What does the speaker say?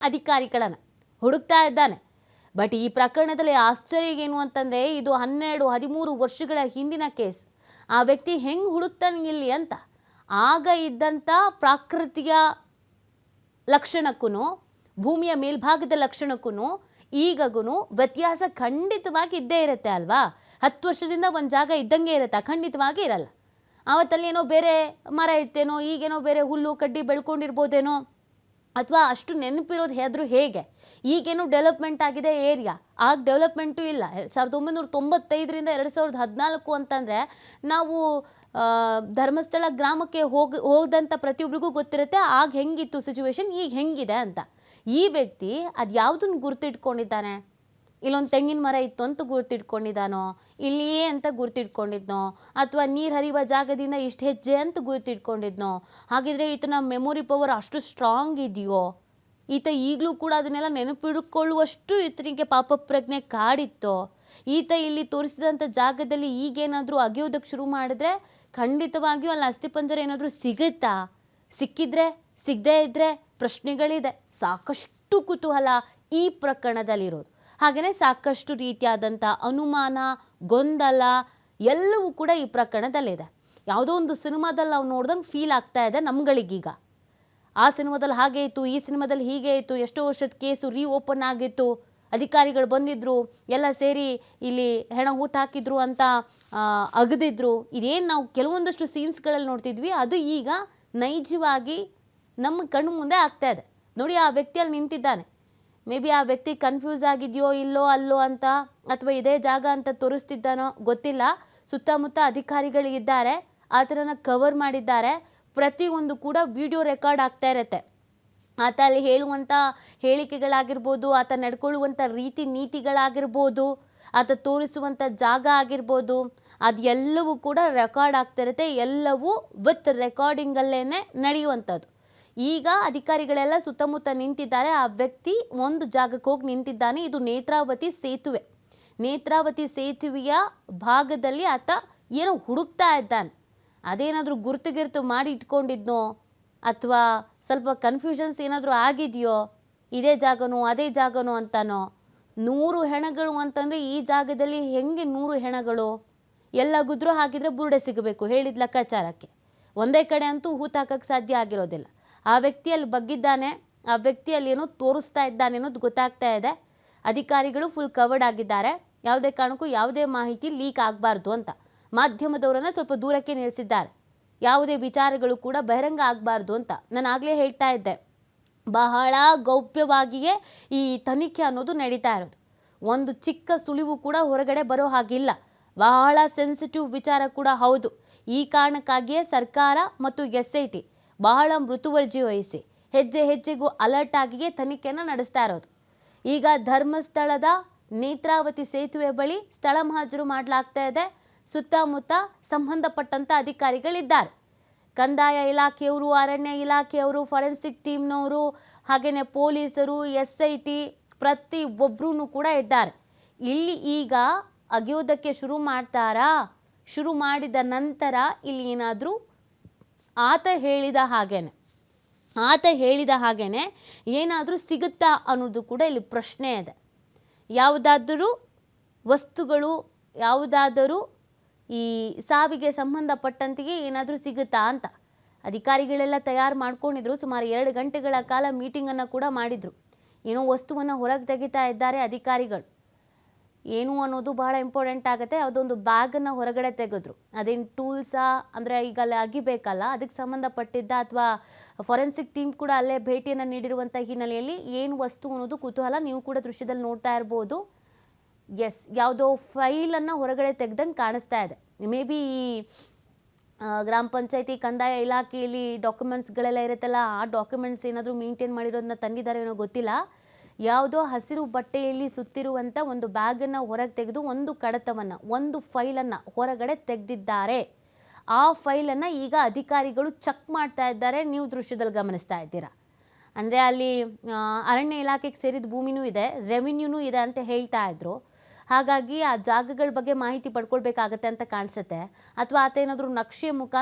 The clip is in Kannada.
ಅಧಿಕಾರಿಗಳನ್ನ ಹುಡುಕ್ತಾ ಇದ್ದಾನೆ. ಬಟ್ ಈ ಪ್ರಕರಣದಲ್ಲಿ ಆಶ್ಚರ್ಯ ಏನು ಅಂತಂದರೆ, ಇದು ಹನ್ನೆರಡು, ಹದಿಮೂರು ವರ್ಷಗಳ ಹಿಂದಿನ ಕೇಸ್. ಆ ವ್ಯಕ್ತಿ ಹೆಂಗೆ ಹುಡುಕ್ತಾನೆ ಇಲ್ಲಿ ಅಂತ. ಆಗ ಇದ್ದಂಥ ಪ್ರಾಕೃತಿಯ ಲಕ್ಷಣಕ್ಕೂ ಭೂಮಿಯ ಮೇಲ್ಭಾಗದ ಲಕ್ಷಣಕ್ಕೂ ಈಗಗೂ ವ್ಯತ್ಯಾಸ ಖಂಡಿತವಾಗಿ ಇದ್ದೇ ಇರುತ್ತೆ ಅಲ್ವಾ? ಹತ್ತು ವರ್ಷದಿಂದ ಒಂದು ಜಾಗ ಇದ್ದಂಗೆ ಇರುತ್ತೆ ಖಂಡಿತವಾಗಿ ಇರಲ್ಲ. ಆವತ್ತಲ್ಲಿ ಏನೋ ಬೇರೆ ಮರ ಇತ್ತೇನೋ ಈಗೇನೋ ಬೇರೆ ಹುಲ್ಲು, ಕಡ್ಡಿ ಬೆಳ್ಕೊಂಡಿರ್ಬೋದೇನೋ. ಅಥವಾ ಅಷ್ಟು ನೆನಪಿರೋದು ಹೆದ್ರು ಹೇಗೆ? ಈಗೇನು ಡೆವಲಪ್ಮೆಂಟ್ ಆಗಿದೆ ಏರಿಯಾ ಆಗ ಡೆವಲಪ್ಮೆಂಟು ಇಲ್ಲ. ಸಾವಿರದ ಒಂಬೈನೂರ ತೊಂಬತ್ತೈದರಿಂದ ಎರಡು ಸಾವಿರದ ಹದಿನಾಲ್ಕು ಅಂತಂದರೆ ನಾವು ಧರ್ಮಸ್ಥಳ ಗ್ರಾಮಕ್ಕೆ ಹೋಗಿ ಹೋದಂಥ ಪ್ರತಿಯೊಬ್ಬರಿಗೂ ಗೊತ್ತಿರುತ್ತೆ, ಆಗ ಹೆಂಗಿತ್ತು ಸಿಚುವೇಶನ್ ಈಗ ಹೆಂಗಿದೆ ಅಂತ. ಈ ವ್ಯಕ್ತಿ ಅದು ಯಾವುದನ್ನು ಗುರ್ತಿಟ್ಕೊಂಡಿದ್ದಾನೆ? ಇಲ್ಲೊಂದು ತೆಂಗಿನ ಮರ ಇತ್ತು ಅಂತ ಗುರ್ತಿಟ್ಕೊಂಡಿದ್ದಾನೋ, ಇಲ್ಲಿಯೇ ಅಂತ ಗುರುತಿಟ್ಕೊಂಡಿದ್ನೋ, ಅಥವಾ ನೀರು ಹರಿಯುವ ಜಾಗದಿಂದ ಇಷ್ಟು ಹೆಜ್ಜೆ ಅಂತ ಗುರ್ತಿಟ್ಕೊಂಡಿದ್ನೋ, ಹಾಗಿದ್ರೆ ಈತನ ಮೆಮೊರಿ ಪವರ್ ಅಷ್ಟು ಸ್ಟ್ರಾಂಗ್ ಇದೆಯೋ? ಈತ ಈಗಲೂ ಕೂಡ ಅದನ್ನೆಲ್ಲ ನೆನಪಿಡ್ಕೊಳ್ಳುವಷ್ಟು ಈತನಿಗೆ ಪಾಪ ಪ್ರಜ್ಞೆ ಕಾಡಿತ್ತೋ? ಈತ ಇಲ್ಲಿ ತೋರಿಸಿದಂಥ ಜಾಗದಲ್ಲಿ ಈಗೇನಾದರೂ ಅಗೆಯೋದಕ್ಕೆ ಶುರು ಮಾಡಿದ್ರೆ ಖಂಡಿತವಾಗಿಯೂ ಅಲ್ಲಿ ಅಸ್ಥಿಪಂಜರ ಏನಾದರೂ ಸಿಗುತ್ತಾ? ಸಿಕ್ಕಿದ್ರೆ, ಸಿಗದೇ ಇದ್ದರೆ ಪ್ರಶ್ನೆಗಳಿದೆ. ಸಾಕಷ್ಟು ಕುತೂಹಲ ಈ ಪ್ರಕರಣದಲ್ಲಿರೋದು. ಹಾಗೆಯೇ ಸಾಕಷ್ಟು ರೀತಿಯಾದಂಥ ಅನುಮಾನ, ಗೊಂದಲ ಎಲ್ಲವೂ ಕೂಡ ಈ ಪ್ರಕರಣದಲ್ಲಿದೆ. ಯಾವುದೋ ಒಂದು ಸಿನಿಮಾದಲ್ಲಿ ನಾವು ನೋಡ್ದಂಗೆ ಫೀಲ್ ಆಗ್ತಾ ಇದೆ ನಮ್ಗಳಿಗೀಗ. ಆ ಸಿನಿಮಾದಲ್ಲಿ ಹಾಗೆ ಇತ್ತು, ಈ ಸಿನಿಮಾದಲ್ಲಿ ಹೀಗೆ ಇತ್ತು, ಎಷ್ಟೋ ವರ್ಷದ ಕೇಸು ರೀ ಓಪನ್ ಆಗಿತ್ತು, ಅಧಿಕಾರಿಗಳು ಬಂದಿದ್ರು, ಎಲ್ಲ ಸೇರಿ ಇಲ್ಲಿ ಹೆಣ ಹೂತು ಹಾಕಿದ್ರು ಅಂತ ಅಗದಿದ್ರು. ಇದೇನು ನಾವು ಕೆಲವೊಂದಷ್ಟು ಸೀನ್ಸ್ಗಳಲ್ಲಿ ನೋಡ್ತಿದ್ವಿ, ಅದು ಈಗ ನೈಜವಾಗಿ ನಮ್ಮ ಕಣ್ಣು ಮುಂದೆ ಆಗ್ತಾ ಇದೆ. ನೋಡಿ ಆ ವ್ಯಕ್ತಿಯಲ್ಲಿ ನಿಂತಿದ್ದಾನೆ. ಮೇ ಬಿ ಆ ವ್ಯಕ್ತಿ ಕನ್ಫ್ಯೂಸ್ ಆಗಿದೆಯೋ, ಇಲ್ಲೋ, ಅಲ್ಲೋ ಅಂತ ಅಥವಾ ಇದೇ ಜಾಗ ಅಂತ ತೋರಿಸ್ತಿದ್ದಾನೋ ಗೊತ್ತಿಲ್ಲ. ಸುತ್ತಮುತ್ತ ಅಧಿಕಾರಿಗಳಿದ್ದಾರೆ ಥರನ ಕವರ್ ಮಾಡಿದ್ದಾರೆ. ಪ್ರತಿಯೊಂದು ಕೂಡ ವಿಡಿಯೋ ರೆಕಾರ್ಡ್ ಆಗ್ತಾ ಇರುತ್ತೆ. ಆತ ಅಲ್ಲಿ ಹೇಳುವಂಥ ಹೇಳಿಕೆಗಳಾಗಿರ್ಬೋದು, ಆತ ನಡ್ಕೊಳ್ಳುವಂಥ ರೀತಿ ನೀತಿಗಳಾಗಿರ್ಬೋದು, ಆತ ತೋರಿಸುವಂಥ ಜಾಗ ಆಗಿರ್ಬೋದು, ಅದೆಲ್ಲವೂ ಕೂಡ ರೆಕಾರ್ಡ್ ಆಗ್ತಿರುತ್ತೆ ಎಲ್ಲವೂ ವಿತ್ ರೆಕಾರ್ಡಿಂಗಲ್ಲೇ ನಡೆಯುವಂಥದ್ದು. ಈಗ ಅಧಿಕಾರಿಗಳೆಲ್ಲ ಸುತ್ತಮುತ್ತ ನಿಂತಿದ್ದಾರೆ. ಆ ವ್ಯಕ್ತಿ ಒಂದು ಜಾಗಕ್ಕೆ ಹೋಗಿ ನಿಂತಿದ್ದಾನೆ. ಇದು ನೇತ್ರಾವತಿ ಸೇತುವೆ. ನೇತ್ರಾವತಿ ಸೇತುವೆಯ ಭಾಗದಲ್ಲಿ ಆತ ಏನೋ ಹುಡುಕ್ತಾ ಇದ್ದಾನೆ. ಅದೇನಾದರೂ ಗುರ್ತು ಗಿರ್ತು ಮಾಡಿ ಇಟ್ಕೊಂಡಿದ್ನೋ? ಅಥವಾ ಸ್ವಲ್ಪ ಕನ್ಫ್ಯೂಷನ್ಸ್ ಏನಾದರೂ ಆಗಿದೆಯೋ? ಇದೇ ಜಾಗನೋ, ಅದೇ ಜಾಗನೋ ಅಂತಾನೋ? ನೂರು ಹೆಣಗಳು ಅಂತಂದರೆ ಈ ಜಾಗದಲ್ಲಿ ಹೆಂಗೆ ನೂರು ಹೆಣಗಳು? ಎಲ್ಲ ಗುದ್ರು ಹಾಕಿದರೆ ಬುರುಡೆ ಸಿಗಬೇಕು ಹೇಳಿದ ಲೆಕ್ಕಾಚಾರಕ್ಕೆ. ಒಂದೇ ಕಡೆ ಅಂತೂ ಹೂತಾಕಕ್ಕೆ ಸಾಧ್ಯ ಆಗಿರೋದಿಲ್ಲ. ಆ ವ್ಯಕ್ತಿಯಲ್ಲಿ ಬಗ್ಗಿದ್ದಾನೆ, ಆ ವ್ಯಕ್ತಿಯಲ್ಲಿ ಏನೋ ತೋರಿಸ್ತಾ ಇದ್ದಾನೆ ಅನ್ನೋದು ಗೊತ್ತಾಗ್ತಾ ಇದೆ. ಅಧಿಕಾರಿಗಳು ಫುಲ್ ಕವರ್ಡ್ ಆಗಿದ್ದಾರೆ. ಯಾವುದೇ ಕಾರಣಕ್ಕೂ ಯಾವುದೇ ಮಾಹಿತಿ ಲೀಕ್ ಆಗಬಾರ್ದು ಅಂತ. ಮಾಧ್ಯಮದವರನ್ನು ಸ್ವಲ್ಪ ದೂರಕ್ಕೆ ನಿಲ್ಲಿಸಿದ್ದಾರೆ. ಯಾವುದೇ ವಿಚಾರಗಳು ಕೂಡ ಬಹಿರಂಗ ಆಗಬಾರ್ದು ಅಂತ ನಾನು ಆಗಲೇ ಹೇಳ್ತಾ ಇದ್ದೆ. ಬಹಳ ಗೌಪ್ಯವಾಗಿಯೇ ಈ ತನಿಖೆ ಅನ್ನೋದು ನಡೀತಾ ಇರೋದು. ಒಂದು ಚಿಕ್ಕ ಸುಳಿವು ಕೂಡ ಹೊರಗಡೆ ಬರೋ ಹಾಗಿಲ್ಲ. ಬಹಳ ಸೆನ್ಸಿಟಿವ್ ವಿಚಾರ ಕೂಡ ಹೌದು. ಈ ಕಾರಣಕ್ಕಾಗಿಯೇ ಸರ್ಕಾರ ಮತ್ತು ಎಸ್ ಐ ಟಿ ಬಹಳ ಮೃತುವರ್ಜಿ ವಹಿಸಿ ಹೆಜ್ಜೆ ಹೆಜ್ಜೆಗೂ ಅಲರ್ಟ್ ಆಗಿಯೇ ತನಿಖೆಯನ್ನು ನಡೆಸ್ತಾ ಇರೋದು. ಈಗ ಧರ್ಮಸ್ಥಳದ ನೇತ್ರಾವತಿ ಸೇತುವೆ ಬಳಿ ಸ್ಥಳ ಮಹಾಜರು ಮಾಡಲಾಗ್ತಾ ಇದೆ. ಸುತ್ತಮುತ್ತ ಸಂಬಂಧಪಟ್ಟಂಥ ಅಧಿಕಾರಿಗಳಿದ್ದಾರೆ. ಕಂದಾಯ ಇಲಾಖೆಯವರು, ಅರಣ್ಯ ಇಲಾಖೆಯವರು ಫಾರೆನ್ಸಿಕ್ ಟೀಮ್ನವರು ಹಾಗೆಯೇ ಪೊಲೀಸರು, ಎಸ್ ಐ ಟಿ ಪ್ರತಿ ಒಬ್ಬರೂ ಕೂಡ ಇದ್ದಾರೆ. ಇಲ್ಲಿ ಈಗ ಅಗೆಯೋದಕ್ಕೆ ಶುರು ಮಾಡ್ತಾರಾ? ಶುರು ಮಾಡಿದ ನಂತರ ಇಲ್ಲಿ ಏನಾದರೂ ಆತ ಹೇಳಿದ ಹಾಗೇನೆ. ಆತ ಹೇಳಿದ ಹಾಗೇನೆ ಏನಾದರೂ ಸಿಗುತ್ತಾ ಅನ್ನೋದು ಕೂಡ ಇಲ್ಲಿ ಪ್ರಶ್ನೆ ಇದೆ. ಯಾವುದಾದರೂ ವಸ್ತುಗಳು, ಯಾವುದಾದರೂ ಈ ಸಾವಿಗೆ ಸಂಬಂಧಪಟ್ಟಂತೆಯೇ ಏನಾದರೂ ಸಿಗುತ್ತಾ ಅಂತ. ಅಧಿಕಾರಿಗಳೆಲ್ಲ ತಯಾರು ಮಾಡ್ಕೊಂಡಿದ್ರು, ಸುಮಾರು ಎರಡು ಗಂಟೆಗಳ ಕಾಲ ಮೀಟಿಂಗನ್ನು ಕೂಡ ಮಾಡಿದರು. ಏನೋ ವಸ್ತುವನ್ನು ಹೊರಗೆ ತೆಗಿತಾ ಇದ್ದಾರೆ ಅಧಿಕಾರಿಗಳು. ಏನು ಅನ್ನೋದು ಬಹಳ ಇಂಪಾರ್ಟೆಂಟ್ ಆಗುತ್ತೆ. ಅದೊಂದು ಬ್ಯಾಗನ್ನು ಹೊರಗಡೆ ತೆಗೆದ್ರು. ಅದೇನು ಟೂಲ್ಸಾ ಅಂದರೆ ಈಗ ಅಲ್ಲಿ ಅಗಿಬೇಕಲ್ಲ, ಅದಕ್ಕೆ ಸಂಬಂಧಪಟ್ಟಿದ್ದ ಅಥವಾ ಫೊರೆನ್ಸಿಕ್ ಟೀಮ್ ಕೂಡ ಅಲ್ಲೇ ಭೇಟಿಯನ್ನು ನೀಡಿರುವಂಥ ಹಿನ್ನೆಲೆಯಲ್ಲಿ ಏನು ವಸ್ತು ಅನ್ನೋದು ಕುತೂಹಲ ನೀವು ಕೂಡ ದೃಶ್ಯದಲ್ಲಿ ನೋಡ್ತಾ ಇರ್ಬೋದು. ಎಸ್ ಯಾವುದೋ ಫೈಲನ್ನು ಹೊರಗಡೆ ತೆಗ್ದಂಗೆ ಕಾಣಿಸ್ತಾ ಇದೆ. ಮೇ ಬಿ ಈ ಗ್ರಾಮ ಪಂಚಾಯತಿ ಕಂದಾಯ ಇಲಾಖೆಯಲ್ಲಿ ಡಾಕ್ಯುಮೆಂಟ್ಸ್ಗಳೆಲ್ಲ ಇರುತ್ತಲ್ಲ, ಆ ಡಾಕ್ಯುಮೆಂಟ್ಸ್ ಏನಾದರೂ ಮೇಂಟೈನ್ ಮಾಡಿರೋದನ್ನ ತಂದಿದ್ದಾರೆ ಏನೋ ಗೊತ್ತಿಲ್ಲ. ಯಾವುದೋ ಹಸಿರು ಬಟ್ಟೆಯಲ್ಲಿ ಸುತ್ತಿರುವಂಥ ಒಂದು ಬ್ಯಾಗನ್ನು ಹೊರಗೆ ತೆಗೆದು ಒಂದು ಕಡತವನ್ನು, ಒಂದು ಫೈಲನ್ನು ಹೊರಗಡೆ ತೆಗೆದಿದ್ದಾರೆ. ಆ ಫೈಲನ್ನು ಈಗ ಅಧಿಕಾರಿಗಳು ಚೆಕ್ ಮಾಡ್ತಾ ಇದ್ದಾರೆ. ನೀವು ದೃಶ್ಯದಲ್ಲಿ ಗಮನಿಸ್ತಾ ಇದ್ದೀರಾ. ಅಂದರೆ ಅಲ್ಲಿ ಅರಣ್ಯ ಇಲಾಖೆಗೆ ಸೇರಿದ ಭೂಮಿನೂ ಇದೆ ರೆವಿನ್ಯೂನೂ ಇದೆ ಅಂತ ಹೇಳ್ತಾ ಇದ್ರು. ಹಾಗಾಗಿ ಆ ಜಾಗಗಳ ಬಗ್ಗೆ ಮಾಹಿತಿ ಪಡ್ಕೊಳ್ಬೇಕಾಗತ್ತೆ ಅಂತ ಕಾಣಿಸುತ್ತೆ. ಅಥವಾ ಆತ ಏನಾದರೂ ನಕ್ಷೆ ಮುಖಾಂತರ